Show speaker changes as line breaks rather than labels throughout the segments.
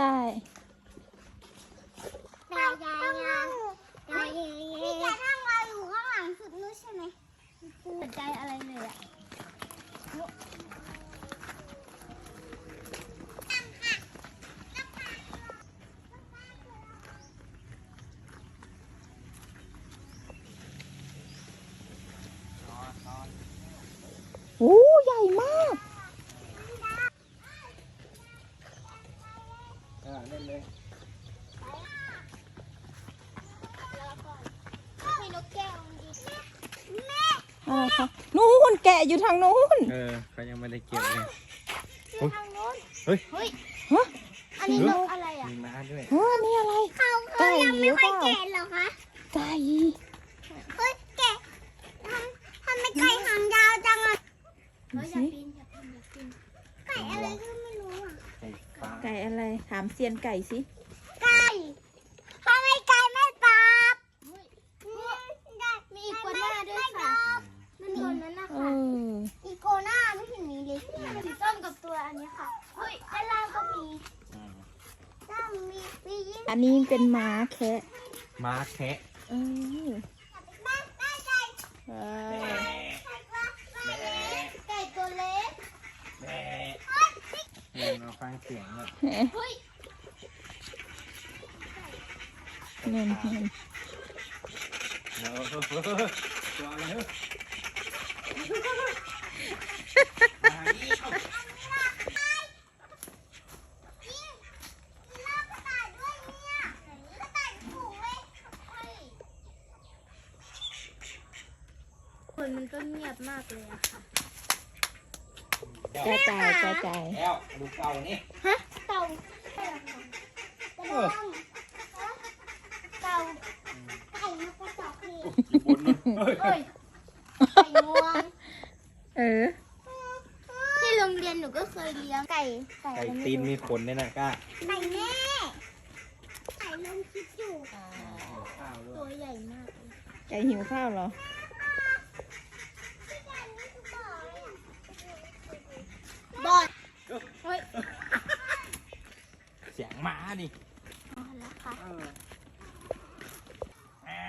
ใช่
ยายยายยายยายพี่แกนั่งรออยู่ข้างหลังสุดนู้นใช่ไหมสนใจอะไรเลยอะ
โอ้ใหญ่มาก
อ่าเล่นเลย
ให้นกแก้วมันดีแม่
อะไรคะนู่นแกะอยู่ทางนู้น
เออเขายังไม่ได้เก็บเลย
ดูทางโน้น
เฮ้ย
เฮ้ย
ฮะ
อันนี้นกอะไรอะ
มีม้าด้วย
เฮ้ยนี่อะไร
เขาเขายังไม่ค่อยแก่หรอคะ
ไก่
เฮ้ยแกะทำทำไมไก่หางยาวจังอะ
ดูสิ
ไก่อะไรก็ไม่รู้อะ
ไก่ฟ้า
ไก่อะไร ถามเซียนไก่สิ
ไก่ทำไมไก่ไม่ปรับมีอีโกน่าด้วยค่ะมันตัวนั้นนะ
เอ
คะ
อ
อีโกน่าไม่เห็นมีเลยสีส้มกับตัวอันนี้ค่ะเฮ้ยด้านล่างก็มี
อืม
ด้านมีมียิ่ง
อันนี้เป็นม้าแคะ
ม้าแคะ
เออ
บ้านบ้านไก่
เออ
ไก่ตัวเล็ก
แม่เออมาฟังเสียงเลย
เฮ้ย
นั่นนั่น
เดี๋ยวตัวอะไรเฮ้ยมาอีก
คนมันก็เงียบมากเลยอะค่ะ
กระจายกระจาย
แล้วดูเก่านี่
ฮะเต่าเต่าเต่าไก่นกกระจอกนี่
อยู่บนนู้น เฮ้ย
เฮ้ยไก่งวง
เออ
ที่โรงเรียนหนูก็เคยเลี้ยงไก่ไก่
ไก่
อะไรไม่รู้
ตีนมีขนด้วยนะก้า
ไก่แม่ไก่ลงคิดอยู่
ข้าวด้
ตัววยใหญ่มากเลย
ไก่หิวข้าวเหรอ
บอดเฮ้ย
เสียงม้าดิ
เอาละค่ะ
เออแอะ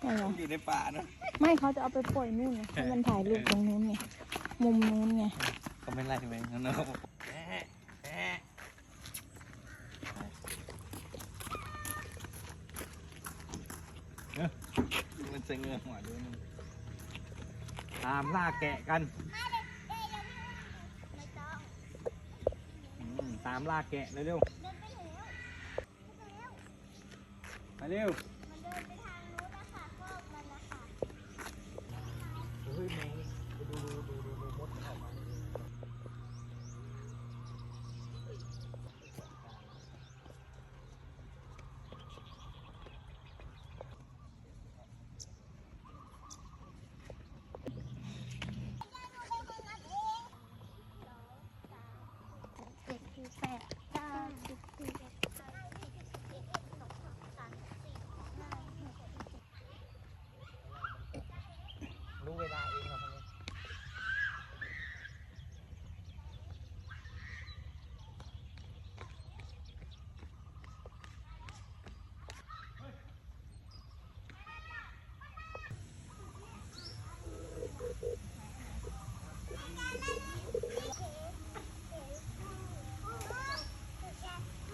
อะไรเหรอ
อยู่ในป่าเนอะ
ไม่เขาจะเอาไปปล่อยนู่นไงให้มันถ่ายรูปตรงนู้นไงมุมนู้นไง
เขาไม่ไล่ไปงั้นเนอะแอะแอะเอ้ยมันจะเงือกหัวด้วยมันตามล่าแกะกันอืมตามล่าแกะเร็วๆไปเร็วเฮ้ยแมงดูดูดูดูดูมดมันออกมารู้เวลาเองเหรอพวกนี้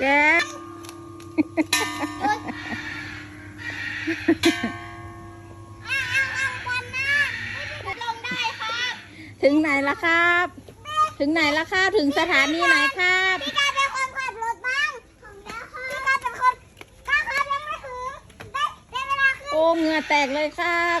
แกะ
ลงได้ครับ
ถึงไหนละครับ ถึงไหนละครับ ถึงสถานีไหนครับ
พี่กายเป็นคนขับรถบ้างถึงแล้วค่ะพี่กายเป็นคนก้าวครับยังไม่ถึงได้ได้เวลาขึ้น
โอ้เหงื่อแตกเลยครับ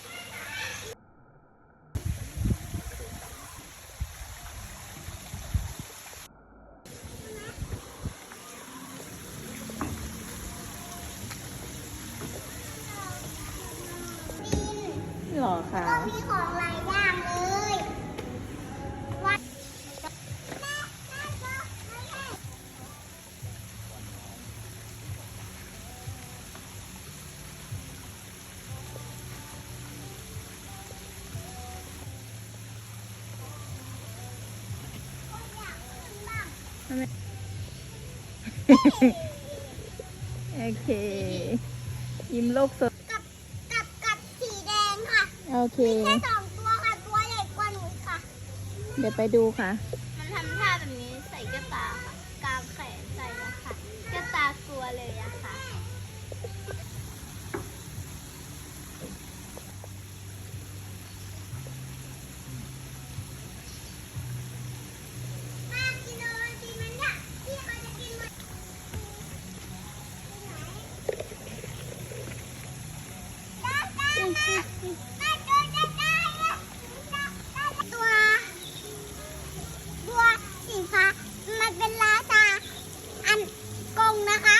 หรอคะ
ก็มีของหลายอย่างเลยวันแม่แม่ก็ไม่ให้
โอเค ยิ้มโลกสด
กับกับกับสีแดงค่ะ
โอเค
แค่สองตัวค่ะตัวใหญ่กว่าหนูค่ะ
เดี๋ยวไปดูค่ะ
มันทำท่าแบบนี้ใส่แก้วตาค่ะกางแขนใส่นะคะแก้วตาตัวเลยอะค่ะ มากินเลยกินมันเนี่ยพี่เขาจะกินมันได้ได้ได้ได้ได้ได้ได้ตัว บัวสีฟ้ามันเป็นราชาอันกงนะคะ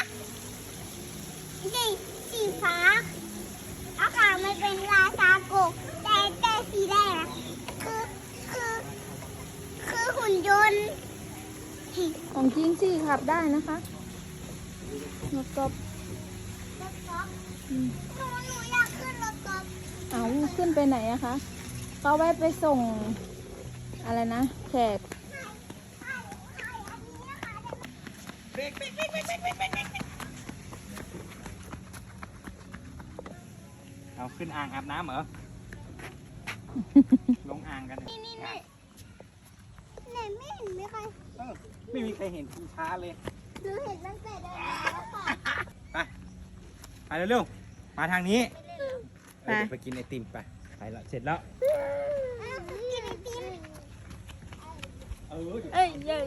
สีสีฟ้าอากาศมันเป็นราชากงแต่แต่สีแดงอะคือคือคือหุ่นยนต์
ของจริงสิขับได้นะคะรถกอล์ฟ
รถก๊อฟ
อืม
หนูหนูอยากขึ้นรถก๊อฟ
เอาขึ้นไปไหนอะคะเขาไว้ไปส่ง อะไรนะแขก
เอาขึ้นอ่างอาบน้ำเหรอ ลงอ่างกัน
นี่นี่นี่ไหนไม่เห็นมีใคร
เออ ไม่มีใครเห็นคุณช้าเลย
หนูเห็นตั้งแต่เดินมาแล้วค่ะ
ไปไปเร็วๆมาทางนี้
ไป
เออเดี๋ยวไปกินไอติมไปไปละเสร็จแล้ว
กินไอติม
เออเดี๋ยว
เอ้ยเย้ย